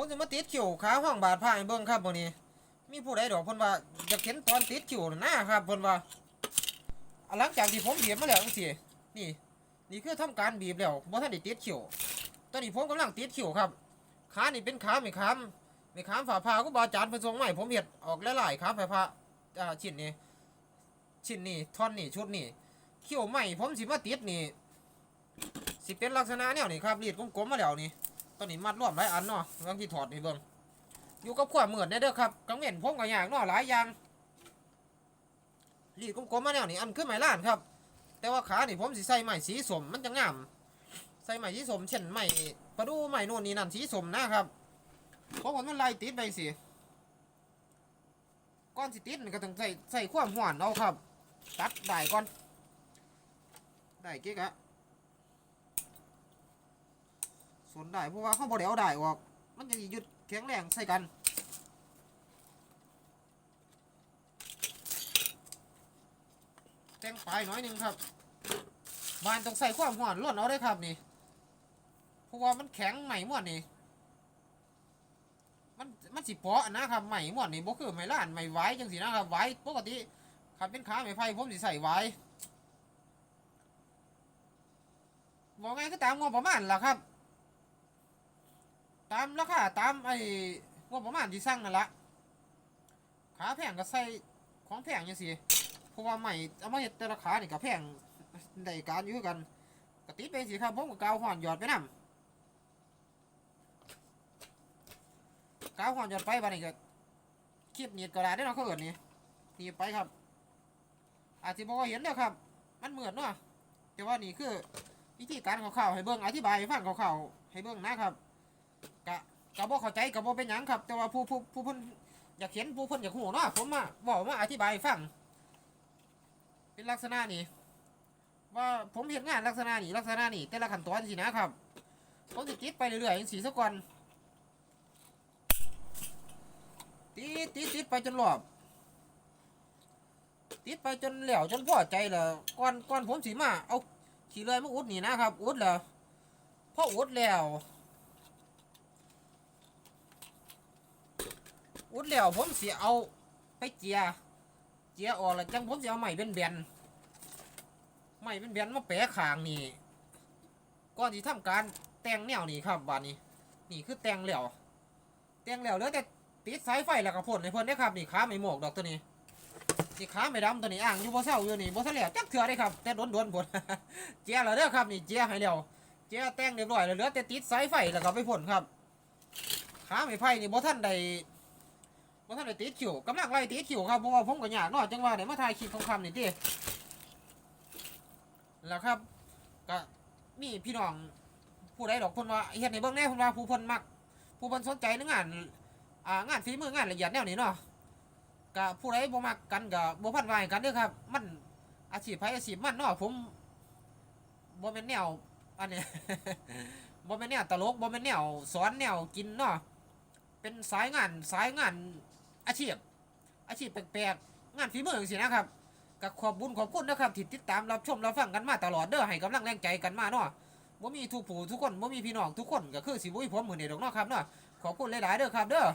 ผมจะมาติดคิวขาห้องบาดผ้าให้เบิ่งครับวันนี้ มีผู้ใดดอกเพิ่นว่าอยากเห็นตอนติดคิวน่ะนะครับเพิ่นว่าหลังจากที่ผมบีบมาแล้วจังซี่นี่ นี่คือทำการบีบแล้วบ่ทันได้ติดคิวตอนนี้ผมกำลังติดคิวครับขานี่เป็นขาไม่ขามไม่ขามฝ่าผ้าก็บาจารย์เพิ่นส่งมาให้ผมเฮ็ดออกหลายๆขาฝ่าผ้าอ่าชิ้นนี้ชิ้นนี้ท่อนนี้ชุดนี้คิวใหม่ผมสิมาติดนี่สิเป็นลักษณะแนวนี้ครับรีดกลมๆมาแล้วนี่ ตอนนี้มัดรวมหลายอันเนาะบางที่ถอดนี่เบิ่งอยู่กับความเหมือนได้เด้อครับกังเว้นผมก็อยากเนาะหลายอย่างรีดกลมๆมาแนวนี้อันคือไม้ล้านครับ แต่ว่าขานี่ผมสิใส่ไม้สีสมมันจะงาม ใส่ไม้สีสมเช่นไม้ประดูไม้โน่นนี่นั่นสีสมนะครับเพราะผมมันไล่ติดไปสิก้อนสิติดนี่ก็ต้องใส่ใส่ความหวานเอาครับ ตัดได้ก่อนได้กิ๊กอะ ส่ว นได้เพราะว่าเขาบอได้เอาได้ออก มันจะหยุดแข็งแรงใส่กันแต่งปลายหน่อยหนึงครับบานต้องใส่ความหวานล้วนเอาได้ครับนี่เพราะว่ามันแข็งใหม่หมดนี่มันมันสิเปาะนะครับใหม่หมดนี่บ่คือไม่ล้านไม่ไหวจังสินะครับไหวปกติขับเป็นขาไม่ไผ่ผมสิใส่ไหวบอกไงก็ตามงบประมาณล่ะครับ ตามราคาตามไอ้งบประมาณที่สั่งนั่นละขาแพงก็ใส่ของแพงยังสิเพราะว่าใหม่เอามาเห็ดแต่ละขานี่ก็แพงได้การอยู่กันกติดไปสิครับผมก็กาวห่อนหยอดไปนำกาวห่อนหยอดไปบัดนี้ก็คลิปหนีดกระดาษได้เนาะเขาเอิ้นนี่หนีบไปครับ อาจจะบอกว่าเห็นเด้อครับ มันเหมือนเนาะแต่ว่านี่คือวิธีการของเขาวๆให้เบิ่งอธิบายให้ฟังเขาวๆให้เบิ่งนะครับ กะกะบ่เข้าใจกะบ่เป็นหยังครับ แต่ว่าผู้ผู้ผู้เพิ่นอยากเห็นผู้เพิ่นอยากหูเนาะผมมาบอกมาอธิบายให้ฟัง เป็นลักษณะนี้ ว่าผมเห็นงานลักษณะนี้ลักษณะนี้แต่ละขั้นตอนสินะครับผมจะคิดไปเรื่อยๆอย่างสีสักก่อนติดติดติดไปจนรอบติดไปจนเหลวจนพอใจแล้วก่อนก่อนผมสีมาเอาขี่เลยมาอุดนี่นะครับ อุดแล้วพออุดแล้ว ดแล้วผมสิเอาไปเจีย เจียออกแล้วจังผมสิเอาไม้เป็นแบนๆไม้เป็นแบนมาแปะขางนี่ก่อนที่ทำการแต่งแนวนี่ครับบานนี้ นี่คือแต่งแล้วแต่งแล้วเหลือแต่ติดสายไฟแล้วก็พ่นให้เพิ่นได้ครับนี่ขาไม่หมกดอกตัวนี้นี่ขาไม่ดำตัวนี้อ่างอยู่บ่เศร้าอยู่นี่บ่เศร้าแล้วจักเถื่อได้ครับ แต่โดนๆพ่นเจียแล้วเด้อครับนี่เจียให้แล้วเจียแต่งเรียบร้อยแล้วเหลือแต่ติดสายไฟแล้วก็ไปพ่นครับขาไม่ไผ่นี่บ่ทันได้ ว่าท่านได้ติดคิวกำลังไล่ติดคิวครับเพราะว่าผมก็อยากเนอจังว่าไหนมาถ่ายคลิปของคำนี่ติแล้วครับก็มีพี่น้องผู้ใดดอกเพิ่นว่าเฮ็ดในเบื้องแน่เพิ่นว่าผู้เพิ่นมัก ผู้เพิ่นสนใจในงานอ่างานฝีมืองานละเอียดแนวนี้เนาะก็ผู้ใดบ่มักกันก็บ่พันวายกันเด้อครับ มันอาชีพไผอาชีพมันเนาะผมบ่แม่นแนวอันนี้บ่แม่นแนวตลกบ่แม่นแนวสอนแนวกินเนาะเป็นสายงานสายงาน อาชีพ อาชีพแปลกๆงานฝีมือจังสินะครับกับขอบบุญขอบคุณนะครับที่ติดตามรับชมรับฟังกันมาตลอดเด้อให้กำลังแรงใจกันมาเนาะบ่มีทุกผู้ทุกคนบ่มีพี่น้องทุกคนก็คือสิบุ้ยผมเหมือนเดิมเนาะครับเนาะขอบคุณหลายๆเด้อครับเด้อ